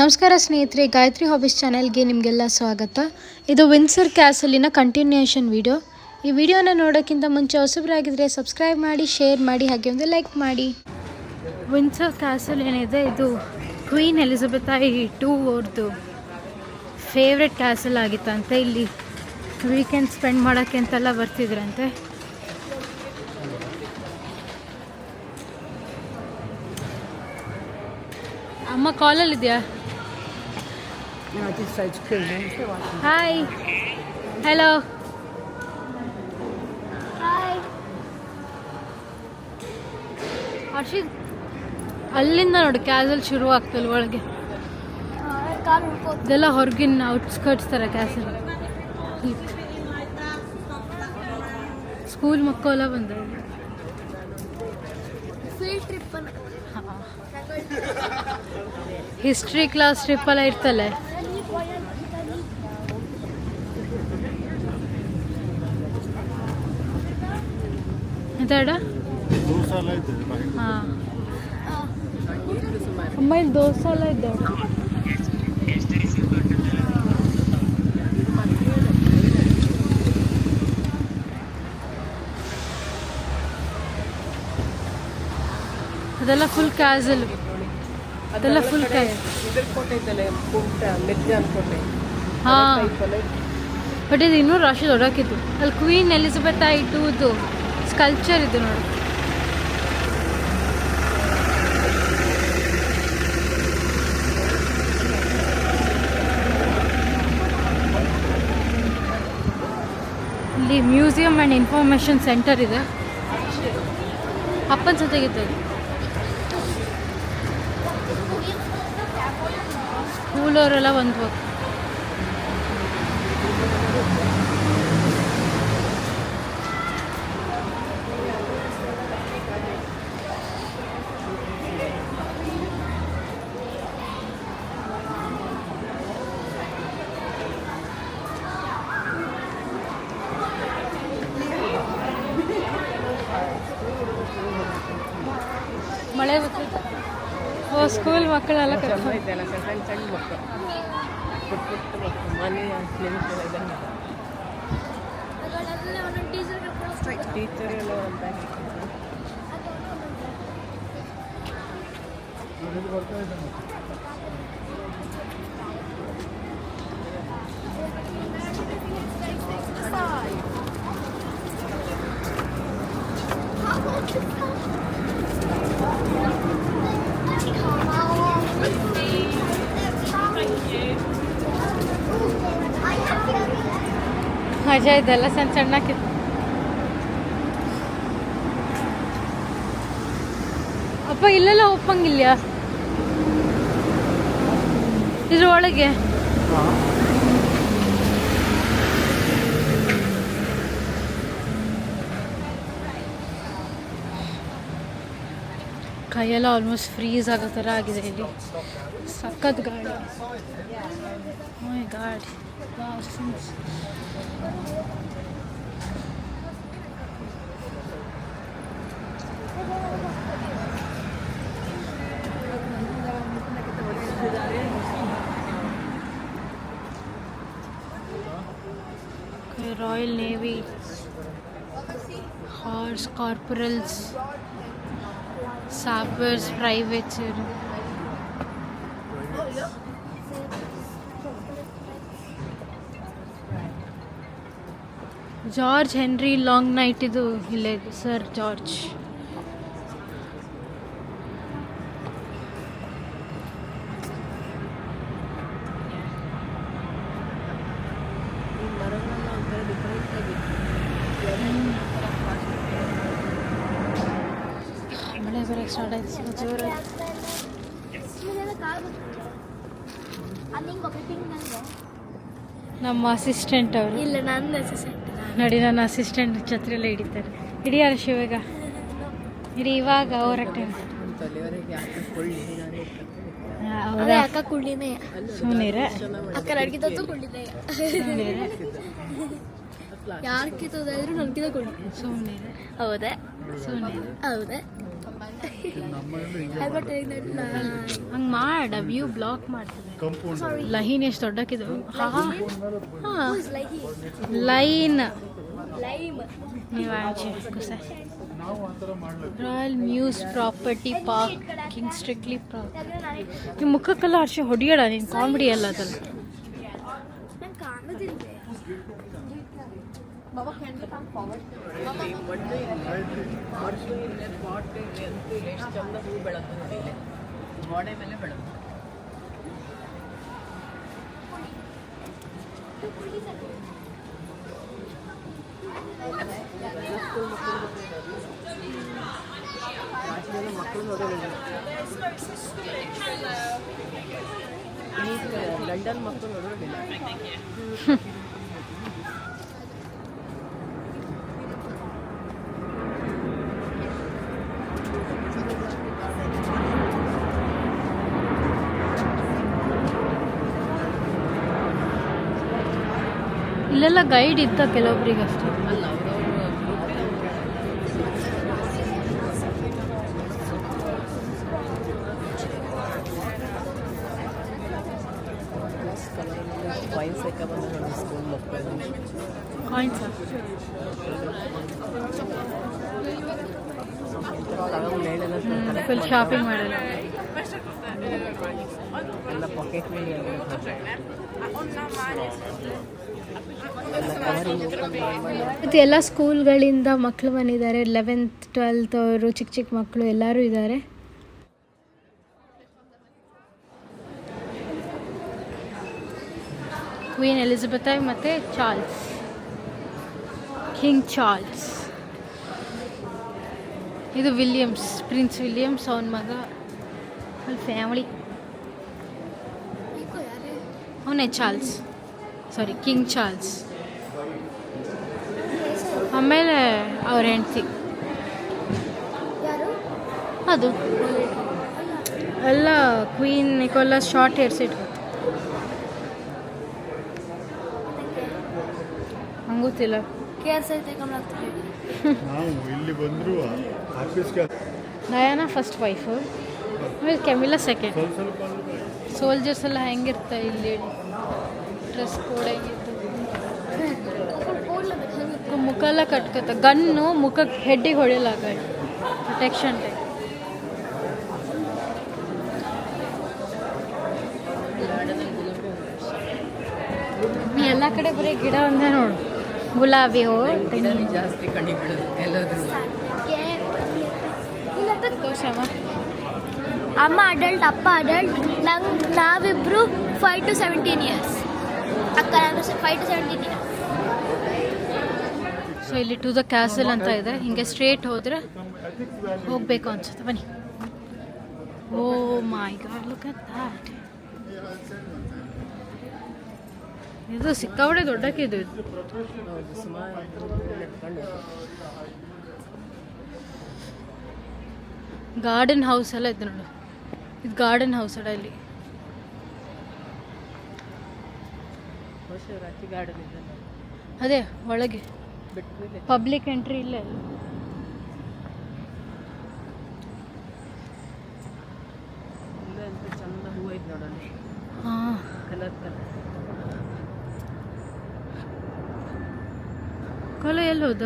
ನಮಸ್ಕಾರ ಸ್ನೇಹಿತರೆ, ಗಾಯತ್ರಿ ಹಾಬೀಸ್ ಚಾನೆಲ್ಗೆ ನಿಮಗೆಲ್ಲ ಸ್ವಾಗತ. ಇದು ವಿನ್ಸರ್ ಕ್ಯಾಸಲಿನ ಕಂಟಿನ್ಯೂಯೇಷನ್ ವಿಡಿಯೋ ಈ ವಿಡಿಯೋನ ನೋಡೋಕ್ಕಿಂತ ಮುಂಚೆ ಹೊಸಬರಾಗಿದ್ದರೆ ಸಬ್ಸ್ಕ್ರೈಬ್ ಮಾಡಿ ಶೇರ್ ಮಾಡಿ, ಹಾಗೆ ಒಂದು ಲೈಕ್ ಮಾಡಿ. ವಿನ್ಸರ್ ಕ್ಯಾಸಲ್ ಏನಿದೆ? ಇದು ಕ್ವೀನ್ ಎಲಿಜಬೆತ್ ಐ ಟೂ ಅವ್ರದ್ದು ಫೇವ್ರೆಟ್ ಕ್ಯಾಸಲ್ ಆಗಿತ್ತಂತೆ ಇಲ್ಲಿ ವೀಕೆಂಡ್ ಸ್ಪೆಂಡ್ ಮಾಡೋಕ್ಕೆ ಅಂತೆಲ್ಲ ಬರ್ತಿದ್ರಂತೆ. ಅಮ್ಮ ಕಾಲಲ್ಲಿದೆಯಾ No, this side's. Hi. me Hi. Hi. Hi Hi. Harshit ಅಲ್ಲಿಂದ ನೋಡಿ ಕ್ಯಾಸಲ್ ಶುರು ಆಗ್ತಲ್ಲ ಒಳಗೆ ಇದೆಲ್ಲ ಹೊರಗಿನ ಔಟ್ಸ್ಕರ್ಟ್ಸ್ ಥರ ಕ್ಯಾಸಲ್ ಸ್ಕೂಲ್ ಮಕ್ಕಳೆಲ್ಲ ಬಂದರು ಹಿಸ್ಟ್ರಿ ಕ್ಲಾಸ್ ಟ್ರಿಪ್ ಎಲ್ಲ ಇರ್ತಲ್ಲ ಎಂತಾಡ ಹಾಂ. ಅಮ್ಮ ಇಲ್ಲಿ ದೋಸೆ ಎಲ್ಲ ಇದ್ದಾವೆ ಅದೆಲ್ಲ ಫುಲ್ ಕ್ಯಾಸಲ್ ಅದೆಲ್ಲ ಫುಲ್ ಹಾಂ. ಬಟ್ ಇದು ಇನ್ನೂ ರಾಶಿ ದೊಡ್ಡಕ್ಕಿತ್ತು. ಅಲ್ಲಿ ಕ್ವೀನ್ ಎಲಿಜಬೆತ್ ಐ ಟೂದು ಸ್ಕಲ್ಪ್ಚರ್ ಇದು ನೋಡಿ. ಇಲ್ಲಿ ಮ್ಯೂಸಿಯಂ ಆ್ಯಂಡ್ ಇನ್ಫಾರ್ಮೇಷನ್ ಸೆಂಟರ್ ಇದೆ. ಅಪ್ಪನ ಜೊತೆಗಿತ್ತು ಸ್ಕೂಲವರೆಲ್ಲ ಸ್ಕೂಲ್ ಮಕ್ಕಳೆಲ್ಲ ಕರ್ಕೊಂಡು ಇದೆಯಲ್ಲ ಸಣ್ಣ ಸಣ್ಣ ಮಕ್ಕಳು. ಪುಟ್ಟ ಪುಟ್ಟ ಮಕ್ಕಳು. ಮನೆ ನಿಮಿಷ ಇದನ್ನ ಟೀಚರ್ ಎಲ್ಲ ಅಂತ ಮಜಾ ಇದೆಲ್ಲ ಸಣ್ಣ ಸಣ್ಣಕ್ಕಿತ್ತು ಅಪ್ಪ ಇಲ್ಲೆಲ್ಲ ಒಪ್ಪಂಗಿಲ್ಲ ಇದ್ರೊಳಗೆ ಕೈಯೆಲ್ಲ ಆಲ್ಮೋಸ್ಟ್ ಫ್ರೀಸ್ ಆಗೋ ಥರ ಆಗಿದೆ ಇಲ್ಲಿ ಸಖತ್ ಗಾಳಿ my god royal navy horse corporals sappers privates George Henry long night ಇದು ಇಲ್ಲೇ ಸರ್ ಜಾರ್ಜ್ ಈ ಮರಗಳೆಲ್ಲ ಒಂಥರ ಡಿಫ್ರೆಂಟ್ ಆಗಿದೆ ಮಳೆ ಬರೋಕ್ಕೆ ಸ್ಟಾರ್ಟ್ ಆಯ್ತು ಜೋರಾಗಿ ನಮ್ಮ ಅಸಿಸ್ಟೆಂಟ್ ಅವರು. ಇಲ್ಲ ನನ್ನ ಅಸಿಸ್ಟೆಂಟ್ ನೋಡಿ ನನ್ನ ಅಸಿಸ್ಟೆಂಟ್ ಛತ್ರಿ ಎಲ್ಲ ಹಿಡಿತಾರೆ ಹಿಡಿಯಾರ ಶಿವಾಗ? ಇಡಿ ಇವಾಗ ಅವರ ಟೈಮ್ ಅದೇ ಅಕ್ಕ ಕುಳ್ಳಿನೇ. ಸುಮ್ಮನಿರ ಅಕ್ಕ ನಡ್ಕಿದ್ದು ಕುಳ್ಳಿನೇ. ಯಾರು ಕಿತ್ತೋದಾದ್ರು ನನ್ಕಿದ ಕುಳ್ಳಿ. ಸುಮ್ಮನಿರ ಹೌದೇ? ಸುಮ್ಮನಿರ ಹೌದೇ. ಹಂಗೆ ಮಾಡ ವ್ಯೂ ಬ್ಲಾಕ್ ಮಾಡ್ತೀನಿ. ಲೈನ್ ಎಷ್ಟು ದೊಡ್ಡಕ್ಕಿದ್ರು? ಲೈನ್. ನೀವು royal mews property park king strictly park ನಿಮ್ಮ ಮುಖಕ್ಕೆಲ್ಲ ಹರ್ಷ ಹೊಡಿಯೋಣ ನೀನು ಕಾಮಿಡಿ ಅಲ್ಲ ಅದಲ್ಲ ನಂಗೆ ಕಾಣೋದಿಲ್ವೇ ಇಲ್ಲಿ ಮಣ್ಣು ಇಲ್ಲಿ ಮಣ್ಣು ಇಲ್ಲೇ ಪಾಟ್ ಇಲ್ಲಿ ಅಂತೂ ಇಲ್ಲಿ ಎಷ್ಟು ಚಂದ ಹೂ ಬೆಳಕು ನೋಡಿ ಇಲ್ಲಿ ಗೋಡೆ ಮೇಲೆ ಬೆಳಕು ಮಕ್ಕಳು ನೋಡೋದಿಲ್ಲ ಈಗ ಲಂಡನ್ ಮಕ್ಕಳು ನೋಡೋದಿಲ್ಲ ಇಲ್ಲೆಲ್ಲ ಗೈಡ್ ಇದ್ದ ಕೆಲವೊಬ್ರಿಗೆ ಅಷ್ಟೇ ಅಲ್ಲ ಅವರವರು ವೈನ್ ಸೆಕ್ಕ ಬಂದ ನೋಡಿ ಸ್ಕೂಲ್ ಮಕ್ಕಳು ಗೈಡ್ ಇತ್ತ ಕೆಲವೊಬ್ರಿಗೆ ಅಷ್ಟೇ ಫುಲ್ ಶಾಪಿಂಗ್ ಮಾಡಲ್ಲ. ಎಲ್ಲ ಮತ್ತು ಎಲ್ಲ ಸ್ಕೂಲ್ಗಳಿಂದ ಮಕ್ಕಳು ಬಂದಿದ್ದಾರೆ. ಲೆವೆಂತ್ ಟ್ವೆಲ್ತ್ ಅವರು ಚಿಕ್ಕ ಚಿಕ್ಕ ಮಕ್ಕಳು ಎಲ್ಲರೂ ಇದ್ದಾರೆ. ಕ್ವೀನ್ ಎಲಿಜಬೆತ್ ಮತ್ತು ಚಾರ್ಲ್ಸ್. King Charles. ಇದು ವಿಲಿಯಮ್ಸ್, ಪ್ರಿನ್ಸ್ ವಿಲಿಯಮ್ಸ್ ಅವನ ಮಗ. ಅವ್ರ ಫ್ಯಾಮಿಲಿ ಅವನೇ ಚಾರ್ಲ್ಸ್. ಸಾರಿ ಕಿಂಗ್ ಚಾರ್ಲ್ಸ್ ಆಮೇಲೆ ಅವ್ರ ಹೆಂಡತಿ. ಯಾರು? ಅದು. ಎಲ್ಲ ಕ್ವೀನ್ ನಿಕೋಲ ಶಾರ್ಟ್ ಹೇರ್ಸ್ ಇಟ್ಕೊತ ಹಂಗೂತಿಲ್ಲ ಗೊತ್ತಿಲ್ಲ. ಕೇರ್ ಸಹಿತ ಕಮಲಾಗ್ತದೆ ನಾವು ಇಲ್ಲಿ ಬಂದರೂ ಆಫೀಸ್ಗೆ ಡಯಾನ ಫಸ್ಟ್ ವೈಫು ಆಮೇಲೆ ಕೆಮಿಲಾ ಸೆಕೆಂಡ್ ಸೋಲ್ಜರ್ಸ್ ಎಲ್ಲ ಹೆಂಗಿರ್ತಾ ಇಲ್ಲಿ ಡ್ರೆಸ್ ಕೋಡ್ ಹೆಂಗಿತ್ತು ಮುಖ ಎಲ್ಲ ಕಟ್ಕೊತ. ಗನ್ನು ಮುಖಕ್ಕೆ ಹೆಡ್ಡಿಗೆ ಹೊಡೆಯಲ್ಲ ಪ್ರೊಟೆಕ್ಷನ್ ಟೈಪ್ ನೀ ಎಲ್ಲ ಕಡೆ ಬರೀ ಗಿಡ ಒಂದೇ ನೋಡು. ಗುಲಾಬಿ ಹೂವು ಗಿಡನೇ ಜಾಸ್ತಿ ಕಣ್ಣಿ ಬಿಡೋದು ಎಲ್ಲಾದ್ರೂ ತೋರ್ಸಮ್ಮ ಅಮ್ಮ. ಅಡಲ್ಟ್ ಅಪ್ಪ ಅಡಲ್ಟ್ ನಂಗೆ ನಾವಿಬ್ರು five to seventeen years so ಇಲ್ಲಿ ಟು ದ ಕ್ಯಾಸಲ್ ಅಂತ ಇದೆ. ಹಿಂಗೆ ಸ್ಟ್ರೇಟ್ ಹೋದ್ರೆ ಹೋಗ್ಬೇಕು ಅನ್ಸುತ್ತೆ. ಬನ್ನಿ. ಓ ಮೈ ಗಾಡ್ ಲುಕ್ ಸಿಕ್ಕಾವಡೆ ದೊಡ್ಡಕ್ಕೆ ಇದು. ಗಾರ್ಡನ್ ಹೌಸ್ ಎಲ್ಲ ಇದೆ ನೋಡು. ಇದು ಗಾರ್ಡನ್ ಹೌಸ್ ಅಡ ಇಲ್ಲಿ. ವರ್ಷ ರಾತ್ರಿ ಗಾರ್ಡನ್ ಇದೆ ಅದೇ ಒಳಗೆ. ಬಿಟ್ಟರೆ ಪಬ್ಲಿಕ್ ಎಂಟ್ರಿ ಇಲ್ಲೇ ಇಲ್ಲ ಅಂತ ಚಂದ ಹೂವು ಐತೆ ನೋಡೋಣ ಹಾಂ. ಕಲರ್ ಕಲರ್ ಕೊಲ ಎಲ್ಲಿ ಹೋದ?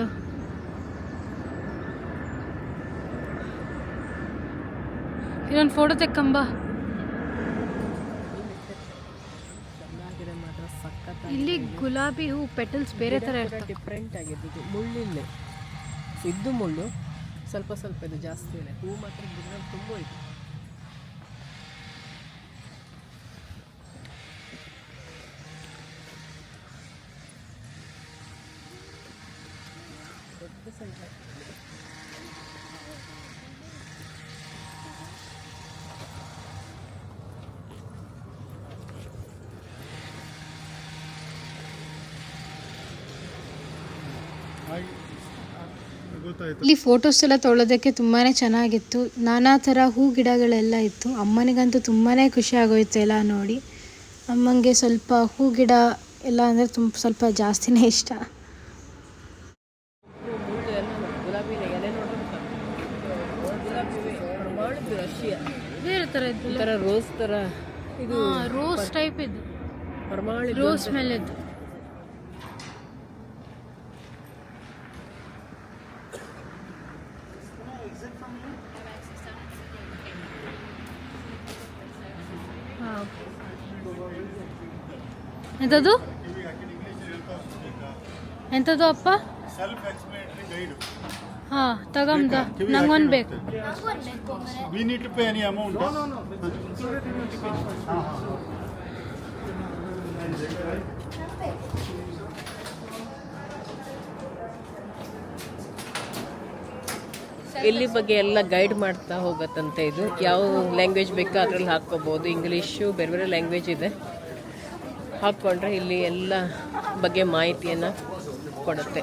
ಇನ್ನೊಂದು ಫೋಟೋ ತೆಕ್ಕಂಬ ಚೆನ್ನಾಗಿದೆ ಮಾತ್ರ ಸಖತ್ ಇಲ್ಲಿ ಗುಲಾಬಿ ಹೂ ಪೆಟಲ್ಸ್ ಬೇರೆ ಥರ ಡಿಫ್ರೆಂಟ್ ಆಗಿದೆ ಇದು ಮುಳ್ಳಿಲ್ಲೇ ಇದ್ದು ಮುಳ್ಳು ಸ್ವಲ್ಪ ಸ್ವಲ್ಪ ಇದು ಜಾಸ್ತಿ ಇದೆ. ಹೂ ಮಾತ್ರ ಗಿಡ ತುಂಬ ಇದೆ. ಇಲ್ಲಿ ಫೋಟೋಸ್ ಎಲ್ಲ ತೊಳೋದಕ್ಕೆ ತುಂಬಾ ಚೆನ್ನಾಗಿತ್ತು. ನಾನಾ ಥರ ಹೂ ಗಿಡಗಳೆಲ್ಲ ಇತ್ತು. ಅಮ್ಮನಿಗಂತೂ ತುಂಬಾ ಖುಷಿ ಆಗೋಯ್ತು ಎಲ್ಲ ನೋಡಿ. ಅಮ್ಮಂಗೆ ಸ್ವಲ್ಪ ಹೂ ಗಿಡ ಎಲ್ಲ ಅಂದರೆ ತುಂಬ ಸ್ವಲ್ಪ ಜಾಸ್ತಿನೇ ಇಷ್ಟ. ಥರ ರೋಸ್ ಥರ ಇದು ರೋಸ್ ಟೈಪ್ ಇದು ರೋಸ್ ಮೇಲೆ ಇದು ಎಂಥದ್ದು? ಎಂಥದ್ದು ಅಪ್ಪ? ಸೆಲ್ಫ್ ಎಕ್ಸ್ಪ್ಲೇಟರಿ ಗೈಡ್ ಹಾ ತಗೊಂಬ ನಂಗೊಂದು ಬೇಕು. We need to pay any amount ಇಲ್ಲಿ ಬಗ್ಗೆ ಎಲ್ಲ ಗೈಡ್ ಮಾಡ್ತಾ ಹೋಗತ್ತಂತೆ ಇದು. ಯಾವ ಲ್ಯಾಂಗ್ವೇಜ್ ಬೇಕೋ ಅದ್ರಲ್ಲಿ ಹಾಕ್ಕೋಬೋದು ಇಂಗ್ಲೀಷು ಬೇರೆ ಬೇರೆ ಲ್ಯಾಂಗ್ವೇಜ್ ಇದೆ. ಹಾಕ್ಕೊಂಡ್ರೆ ಇಲ್ಲಿ ಎಲ್ಲ ಬಗ್ಗೆ ಮಾಹಿತಿಯನ್ನು ಕೊಡುತ್ತೆ.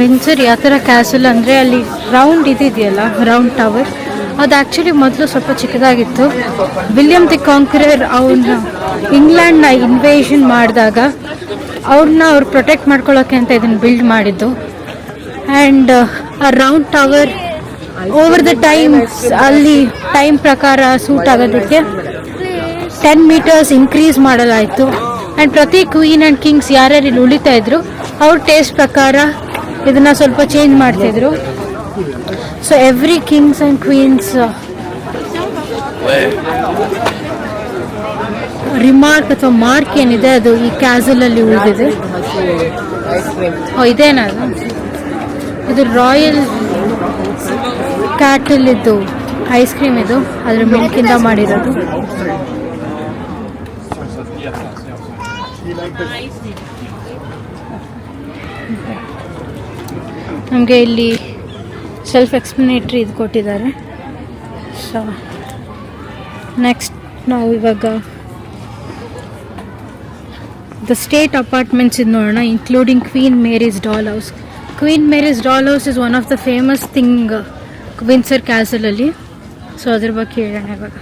ವಿನ್ಸರ್ ಯಾವ ಥರ ಕ್ಯಾಸಲ್ ಅಂದರೆ ಅಲ್ಲಿ ರೌಂಡ್ ಇದಿದೆಯಲ್ಲ ರೌಂಡ್ ಟವರ್ ಅದು ಆ್ಯಕ್ಚುಲಿ ಮೊದಲು ಸ್ವಲ್ಪ ಚಿಕ್ಕದಾಗಿತ್ತು. ವಿಲಿಯಂ ದಿ ಕಾಂಕ್ರರ್ ಅವ್ರನ್ನ ಇಂಗ್ಲೆಂಡ್ನ ಇನ್ವೇಷನ್ ಮಾಡಿದಾಗ ಅವ್ರನ್ನ ಅವ್ರು ಪ್ರೊಟೆಕ್ಟ್ ಮಾಡ್ಕೊಳ್ಳೋಕೆ ಅಂತ ಇದನ್ನು ಬಿಲ್ಡ್ ಮಾಡಿದ್ದು. ಆ್ಯಂಡ್ ಆ round tower over the times ಅಲ್ಲಿ ಟೈಮ್ ಪ್ರಕಾರ ಸೂಟ್ ಆಗೋದಕ್ಕೆ ಟೆನ್ ಮೀಟರ್ಸ್ ಇನ್ಕ್ರೀಸ್ ಮಾಡಲಾಯಿತು. ಆ್ಯಂಡ್ ಪ್ರತಿ ಕ್ವೀನ್ ಆ್ಯಂಡ್ ಕಿಂಗ್ಸ್ ಯಾರ್ಯಾರು ಇಲ್ಲಿ ಉಳಿತಾ ಇದ್ರು ಅವ್ರ ಟೇಸ್ಟ್ ಪ್ರಕಾರ ಇದನ್ನ ಸ್ವಲ್ಪ ಚೇಂಜ್ ಮಾಡ್ತಿದ್ರು. So every kings and queens remark ಅಥವಾ ಮಾರ್ಕ್ ಏನಿದೆ, ಅದು ಈ ಕ್ಯಾಸಲ್ ಅಲ್ಲಿ ಉಳಿದಿದೆ. ಇದೇನದು? ಇದು ರಾಯಲ್ ಕ್ಯಾಟಲ್ ಇದ್ದು ಐಸ್ ಕ್ರೀಮ್ ಇದು, ಅದ್ರ ಮಿಲ್ಕಿಂದ ಮಾಡಿರೋದು. ನಮಗೆ ಇಲ್ಲಿ ಸೆಲ್ಫ್ ಎಕ್ಸ್ಪ್ಲನೇಟ್ರಿ ಇದು ಕೊಟ್ಟಿದ್ದಾರೆ. ಸೊ ನೆಕ್ಸ್ಟ್ ನಾವು ಇವಾಗ ದ ಸ್ಟೇಟ್ ಅಪಾರ್ಟ್ಮೆಂಟ್ಸ್ ಇದು ನೋಡೋಣ including queen Mary's doll house queen Mary's doll house is one of the famous thing Windsor ಕ್ಯಾಸಲಲ್ಲಿ so ಅದ್ರ ಬಗ್ಗೆ ಹೇಳೋಣ ಇವಾಗ.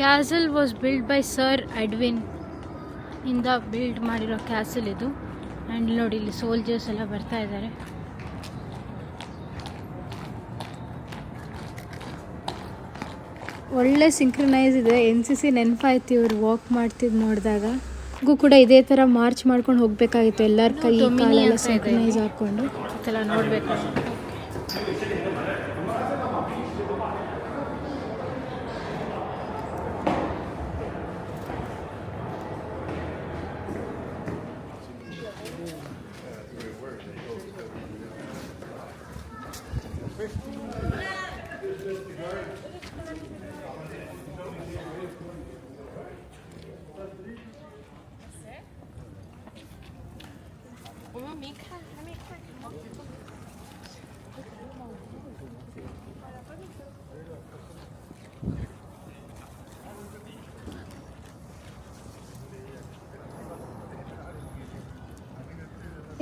Castle was build by sir Edwin ಇಂದ ಬಿಲ್ಡ್ ಮಾಡಿರೋ ಕ್ಯಾಸಲ್ ಇದು. ಆ್ಯಂಡ್ ನೋಡಿ, ಇಲ್ಲಿ ಸೋಲ್ಜರ್ಸ್ ಎಲ್ಲ ಬರ್ತಾ ಇದ್ದಾರೆ. ಒಳ್ಳೆ ಸಿಂಕ್ರನೈಸ್ ಇದೆ. ಎನ್ ಸಿ ಸಿ ನೆನಪಾಯ್ತು ಇವ್ರು ವಾಕ್ ಮಾಡ್ತಿದ್ ನೋಡಿದಾಗ ಗೂ ಕೂಡ ಇದೇ ಥರ ಮಾರ್ಚ್ ಮಾಡ್ಕೊಂಡು ಹೋಗಬೇಕಾಗಿತ್ತು. ಎಲ್ಲರ ಕೈ ಸಿಂಕ್ರನೈಸ್ ಹಾಕ್ಕೊಂಡು ಇದೆಲ್ಲ ನೋಡಬೇಕು.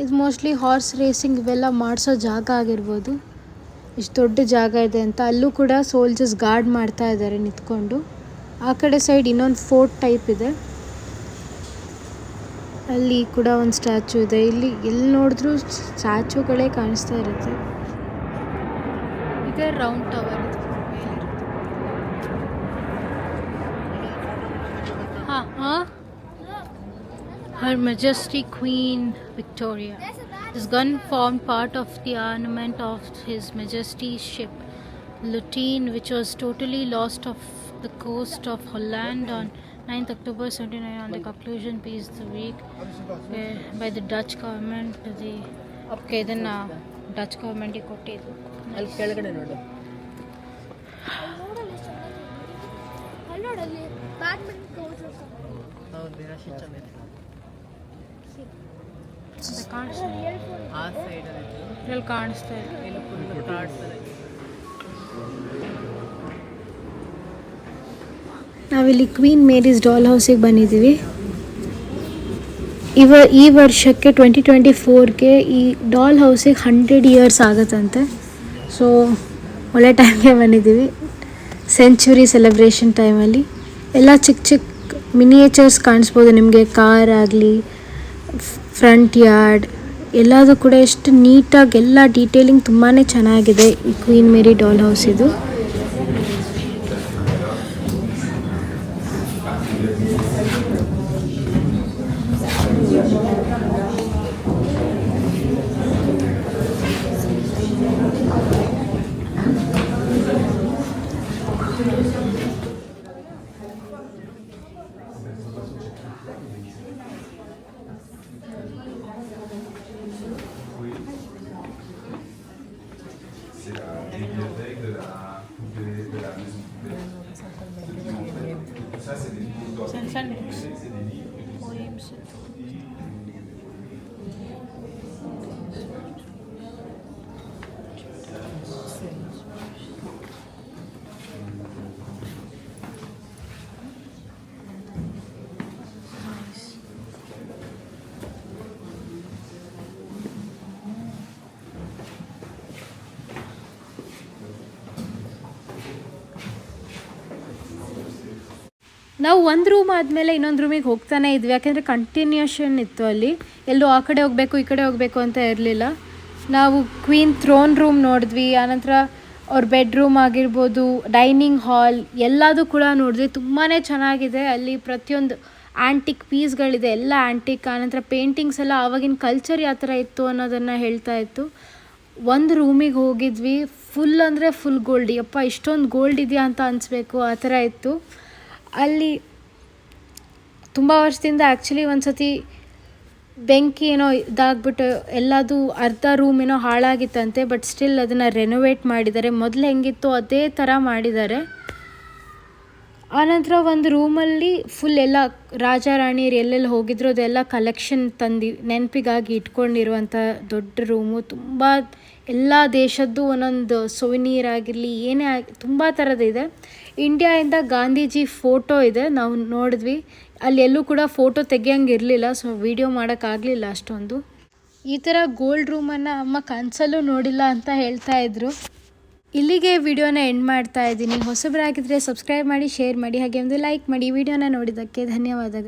ಇದು ಮೋಸ್ಟ್ಲಿ ಹಾರ್ಸ್ ರೇಸಿಂಗ್ ಇವೆಲ್ಲ ಮಾಡಿಸೋ ಜಾಗ ಆಗಿರ್ಬೋದು. ಇಷ್ಟು ದೊಡ್ಡ ಜಾಗ ಇದೆ ಅಂತ ಅಲ್ಲೂ ಕೂಡ ಸೋಲ್ಜರ್ಸ್ ಗಾರ್ಡ್ ಮಾಡ್ತಾ ಇದ್ದಾರೆ ನಿಂತ್ಕೊಂಡು. ಆ ಕಡೆ ಸೈಡ್ ಇನ್ನೊಂದು ಫೋರ್ಟ್ ಟೈಪ್ ಇದೆ. ಅಲ್ಲಿ ಕೂಡ ಒಂದು ಸ್ಟ್ಯಾಚು ಇದೆ. ಇಲ್ಲಿ ಎಲ್ಲಿ ನೋಡಿದ್ರೂ ಸ್ಟ್ಯಾಚುಗಳೇ ಕಾಣಿಸ್ತಾ ಇರುತ್ತೆ. ಇದೆ ರೌಂಡ್ ಟವರ್ ಹಾಂ ಹಾಂ. Her majesty queen Victoria. This gun formed part of the armament of His Majesty's ship Lutine, which was totally lost off the coast of Holland on 9th October 79 on the conclusion peace the week uh, by the Dutch government. The okay, then uh, Dutch government ಕೊಟ್ಟಿದ್ದು ಅಲ್ಲಿ ಕೆಳಗಡೆ ನೋಡು ಅಲ್ಲಿ ನೋಡಲ್ಲಿ badminton coach ಹೌದು ರಶಿ ನಾವಿಲ್ಲಿ queen Mary's doll ಹೌಸಿಗೆ ಬಂದಿದ್ದೀವಿ. ಇವ, ಈ ವರ್ಷಕ್ಕೆ ಟ್ವೆಂಟಿ ಟ್ವೆಂಟಿ ಫೋರ್ಗೆ ಈ ಡಾಲ್ ಹೌಸಿಗೆ ಹಂಡ್ರೆಡ್ ಇಯರ್ಸ್ ಆಗತ್ತಂತೆ. ಸೊ ಒಳ್ಳೆ ಟೈಮ್ಗೆ ಬಂದಿದ್ದೀವಿ. ಸೆಂಚುರಿ ಸೆಲೆಬ್ರೇಷನ್ ಟೈಮಲ್ಲಿ ಎಲ್ಲ ಚಿಕ್ಕ ಚಿಕ್ಕ ಮಿನಿಯೇಚರ್ಸ್ ಕಾಣಿಸ್ಬೋದು ನಿಮಗೆ. ಕಾರ್ ಆಗಲಿ ಫ್ರಂಟ್ ಯಾರ್ಡ್ ಎಲ್ಲದು ಕೂಡ ಎಷ್ಟು ನೀಟಾಗಿ, ಎಲ್ಲ ಡೀಟೇಲಿಂಗ್ ತುಂಬಾ ಚೆನ್ನಾಗಿದೆ ಈ ಕ್ವೀನ್ ಮೇರಿ ಡಾಲ್ ಹೌಸ್ ಇದು. ನಾವು ಒಂದು ರೂಮ್ ಆದಮೇಲೆ ಇನ್ನೊಂದು ರೂಮಿಗೆ ಹೋಗ್ತಾನೆ ಇದ್ವಿ. ಯಾಕೆಂದರೆ ಕಂಟಿನ್ಯೂಷನ್ ಇತ್ತು ಅಲ್ಲಿ. ಎಲ್ಲೂ ಆ ಕಡೆ ಹೋಗಬೇಕು, ಈ ಕಡೆ ಹೋಗಬೇಕು ಅಂತ ಇರಲಿಲ್ಲ. ನಾವು ಕ್ವೀನ್ ಥ್ರೋನ್ ರೂಮ್ ನೋಡಿದ್ವಿ. ಆನಂತರ ಅವ್ರ ಬೆಡ್ರೂಮ್ ಆಗಿರ್ಬೋದು ಡೈನಿಂಗ್ ಹಾಲ್ ಎಲ್ಲದು ಕೂಡ ನೋಡಿದ್ವಿ. ತುಂಬಾ ಚೆನ್ನಾಗಿದೆ. ಅಲ್ಲಿ ಪ್ರತಿಯೊಂದು ಆ್ಯಂಟಿಕ್ ಪೀಸ್ಗಳಿದೆ ಎಲ್ಲ ಆ್ಯಂಟಿಕ್ ಆನಂತರ ಪೇಂಟಿಂಗ್ಸ್ ಎಲ್ಲ ಆವಾಗಿನ ಕಲ್ಚರ್ ಯಾವ ಥರ ಇತ್ತು ಅನ್ನೋದನ್ನು ಹೇಳ್ತಾ ಇತ್ತು. ಒಂದು ರೂಮಿಗೆ ಹೋಗಿದ್ವಿ. ಫುಲ್ ಅಂದರೆ ಫುಲ್ ಗೋಲ್ಡ್ ಅಪ್ಪ ಇಷ್ಟೊಂದು ಗೋಲ್ಡ್ ಇದೆಯಾ ಅಂತ ಅನಿಸ್ಬೇಕು. ಆ ಥರ ಇತ್ತು. ಅಲ್ಲಿ ತುಂಬ ವರ್ಷದಿಂದ ಆ್ಯಕ್ಚುಲಿ ಒಂದು ಸತಿ ಬೆಂಕಿ ಏನೋ ಇದಾಗ್ಬಿಟ್ಟು ಎಲ್ಲದು ಅರ್ಧ ರೂಮ್ ಏನೋ ಹಾಳಾಗಿತ್ತಂತೆ ಬಟ್ ಸ್ಟಿಲ್ ಅದನ್ನು ರೆನೋವೇಟ್ ಮಾಡಿದ್ದಾರೆ. ಮೊದಲು ಹೆಂಗಿತ್ತು ಅದೇ ಥರ ಮಾಡಿದ್ದಾರೆ. ಆನಂತರ ಒಂದು ರೂಮಲ್ಲಿ ಫುಲ್ ಎಲ್ಲ ರಾಜ ರಾಣಿಯರು ಎಲ್ಲೆಲ್ಲಿ ಹೋಗಿದ್ರು ಅದೆಲ್ಲ ಕಲೆಕ್ಷನ್ ತಂದು ನೆನಪಿಗಾಗಿ ಇಟ್ಕೊಂಡಿರುವಂಥ ದೊಡ್ಡ ರೂಮು ತುಂಬ ಎಲ್ಲ ದೇಶದ್ದು ಒಂದೊಂದು ಸೊವಿನೀರ್ ಆಗಿರಲಿ, ಏನೇ ಆಗಿ, ತುಂಬ ಥರದಿದೆ ಇಂಡಿಯಾಯಿಂದ ಗಾಂಧೀಜಿ ಫೋಟೋ ಇದೆ, ನಾವು ನೋಡಿದ್ವಿ. ಅಲ್ಲಿ ಎಲ್ಲೂ ಕೂಡ ಫೋಟೋ ತೆಗಿಯಂಗೆ ಇರಲಿಲ್ಲ ಸೊ ವೀಡಿಯೋ ಮಾಡೋಕ್ಕಾಗಲಿಲ್ಲ ಅಷ್ಟೊಂದು. ಈ ಥರ ಗೋಲ್ಡ್ ರೂಮನ್ನು ಅಮ್ಮ ಕನಸಲ್ಲೂ ನೋಡಿಲ್ಲ ಅಂತ ಹೇಳ್ತಾ ಇದ್ರು. ಇಲ್ಲಿಗೆ ವಿಡಿಯೋನ ಎಂಡ್ ಮಾಡ್ತಾ ಇದ್ದೀನಿ. ಹೊಸಬರಾಗಿದ್ದರೆ ಸಬ್ಸ್ಕ್ರೈಬ್ ಮಾಡಿ ಶೇರ್ ಮಾಡಿ, ಹಾಗೆ ಒಂದು ಲೈಕ್ ಮಾಡಿ. ವಿಡಿಯೋನ ನೋಡಿದ್ದಕ್ಕೆ ಧನ್ಯವಾದಗಳು.